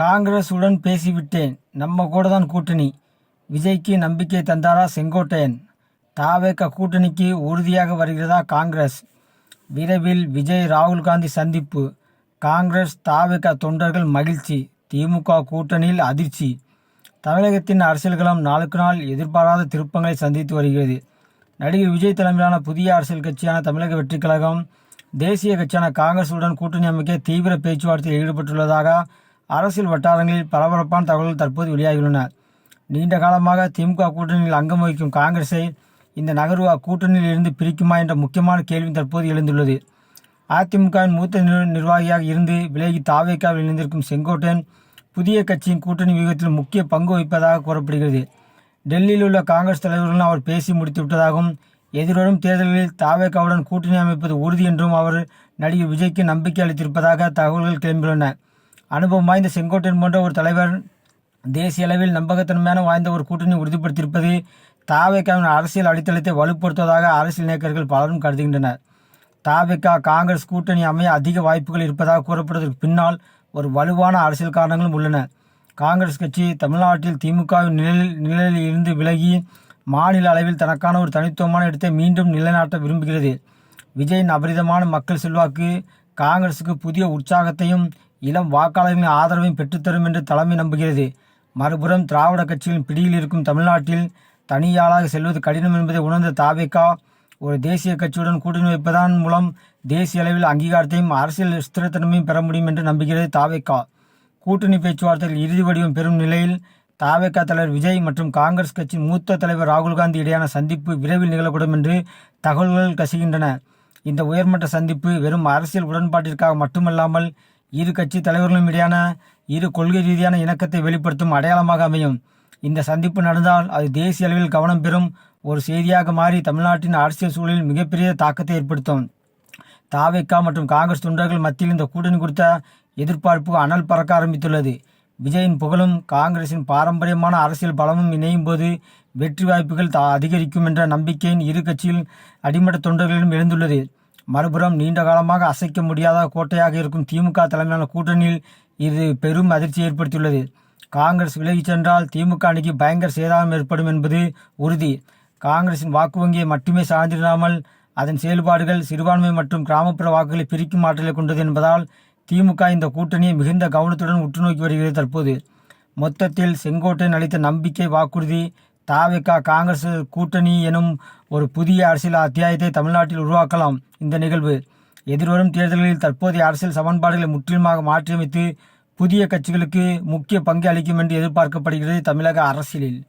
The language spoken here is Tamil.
காங்கிரஸ் உடன் பேசிவிட்டேன். நம்ம கூட தான் கூட்டணி. விஜய்க்கு நம்பிக்கை தந்தாரா செங்கோட்டையன்? தாவேக கூட்டணிக்கு உறுதியாக வருகிறதா காங்கிரஸ்? விரைவில் விஜய் ராகுல் காந்தி சந்திப்பு. காங்கிரஸ் தாவேக தொண்டர்கள் மகிழ்ச்சி. திமுக கூட்டணியில் அதிர்ச்சி. தமிழகத்தின் அரசியல்களம் நாளுக்கு நாள் எதிர்பாராத திருப்பங்களை சந்தித்து வருகிறது. நடிகர் விஜய் தலைமையிலான புதிய அரசியல் கட்சியான தமிழக வெற்றிக் கழகம் தேசிய கட்சியான காங்கிரசுடன் கூட்டணி அமைக்க தீவிர பேச்சுவார்த்தையில் ஈடுபட்டுள்ளதாக அரசியல் வட்டாரங்களில் பரபரப்பான தகவல்கள் தற்போது வெளியாகியுள்ளன. நீண்ட காலமாக திமுக கூட்டணியில் அங்கம் வகிக்கும் காங்கிரஸை இந்த நகர்வு அக்கூட்டணியில் இருந்து பிரிக்குமா என்ற முக்கியமான கேள்வி தற்போது எழுந்துள்ளது. அதிமுகவின் மூத்த நிர்வாகியாக இருந்து விலகி தாவேக்காவில் இணைந்திருக்கும் செங்கோட்டன் புதிய கட்சியின் கூட்டணி வியூகத்தில் முக்கிய பங்கு வகிப்பதாக கூறப்படுகிறது. டெல்லியில் உள்ள காங்கிரஸ் தலைவர்களுடன் அவர் பேசி முடித்து விட்டதாகவும் எதிர்வரும் தேர்தல்களில் தாவேக்காவுடன் கூட்டணி அமைப்பது உறுதி என்றும் அவர் நடிகர் விஜய்க்கு நம்பிக்கை அளித்திருப்பதாக தகவல்கள் கிளம்பியுள்ளன. அனுபவம் வாய்ந்த செங்கோட்டையன் போன்ற ஒரு தலைவர் தேசிய அளவில் நம்பகத்தன்மையான வாய்ந்த ஒரு கூட்டணி உறுதிப்படுத்தியிருப்பது தாவேக்காவின் அரசியல் அடித்தளத்தை வலுப்படுத்துவதாக அரசியல் இயக்கர்கள் பலரும் கருதுகின்றனர். தாவேக்கா காங்கிரஸ் கூட்டணி அமைய அதிக வாய்ப்புகள் இருப்பதாக கூறப்படுவதற்கு பின்னால் ஒரு வலுவான அரசியல் காரணங்களும் உள்ளன. காங்கிரஸ் கட்சி தமிழ்நாட்டில் திமுகவின் நிழலில் நிழலில் இருந்து விலகி மாநில அளவில் தனக்கான ஒரு தனித்துவமான இடத்தை மீண்டும் நிலைநாட்ட விரும்புகிறது. விஜயின் அபரிதமான மக்கள் செல்வாக்கு காங்கிரசுக்கு புதிய உற்சாகத்தையும் இளம் வாக்காளர்களின் ஆதரவையும் பெற்றுத்தரும் என்று தலைமை நம்புகிறது. மறுபுறம் திராவிட கட்சிகளின் பிடியில் இருக்கும் தமிழ்நாட்டில் தனியாளாக செல்வது கடினம் என்பதை உணர்ந்த தாவேக்கா ஒரு தேசிய கட்சியுடன் கூட்டணி வைப்பதன் மூலம் தேசிய அளவில் அங்கீகாரத்தையும் அரசியல் ஸ்திரத்தன்மையும் பெற முடியும் என்று நம்புகிறது தாவேக்கா கூட்டணி பேச்சுவார்த்தைகள் இறுதி வடிவம் பெறும் நிலையில் தாவேக்கா தலைவர் விஜய் மற்றும் காங்கிரஸ் கட்சியின் மூத்த தலைவர் ராகுல் காந்தி இடையான சந்திப்பு விரைவில் நிகழக்கூடும் என்று தகவல்கள் கசிகின்றன. இந்த உயர்மட்ட சந்திப்பு வெறும் அரசியல் உடன்பாட்டிற்காக மட்டுமல்லாமல் இரு கட்சி தலைவர்களும் இடையான இரு கொள்கை ரீதியான இணக்கத்தை வெளிப்படுத்தும் அடையாளமாக அமையும். இந்த சந்திப்பு நடந்தால் அது தேசிய அளவில் கவனம் பெறும் ஒரு செய்தியாக மாறி தமிழ்நாட்டின் அரசியல் சூழலில் மிகப்பெரிய தாக்கத்தை ஏற்படுத்தும். தாவேக்கா மற்றும் காங்கிரஸ் தொண்டர்கள் மத்தியில் இந்த கூட்டணி குறித்த எதிர்பார்ப்பு அனல் பறக்க ஆரம்பித்துள்ளது. விஜயின் புகழும் காங்கிரசின் பாரம்பரியமான அரசியல் பலமும் இணையும் போது வெற்றி வாய்ப்புகள் தா- அதிகரிக்கும் என்ற நம்பிக்கையின் இரு கட்சியில் அடிமட்ட தொண்டர்களிடம் எழுந்துள்ளது. மறுபுறம் நீண்ட காலமாக அசைக்க முடியாத கோட்டையாக இருக்கும் திமுக தலைமையிலான கூட்டணியில் இது பெரும் அதிர்ச்சி ஏற்படுத்தியுள்ளது. காங்கிரஸ் விலகிச் சென்றால் திமுக அணிக்கு பயங்கர சேதாரம் ஏற்படும் என்பது உறுதி. காங்கிரசின் வாக்கு வங்கியை மட்டுமே சார்ந்திராமல் அதன் செயல்பாடுகள் சிறுபான்மை மற்றும் கிராமப்புற வாக்குகளை பிரிக்கும் ஆற்றலை கொண்டது என்பதால் திமுக இந்த கூட்டணியை மிகுந்த கவனத்துடன் உற்று நோக்கி வருகிறது தற்போது. மொத்தத்தில் செங்கோட்டையன் அளித்த நம்பிக்கை வாக்குறுதி தாவேக்கா காங்கிரஸ் கூட்டணி எனும் ஒரு புதிய அரசியல் அத்தியாயத்தை தமிழ்நாட்டில் உருவாக்கலாம். இந்த நிகழ்வு எதிர்வரும் தேர்தல்களில் தற்போதைய அரசியல் சமன்பாடுகளை முற்றிலுமாக மாற்றியமைத்து புதிய கட்சிகளுக்கு முக்கிய பங்கு அளிக்கும் என்று எதிர்பார்க்கப்படுகிறது தமிழக அரசியலில்.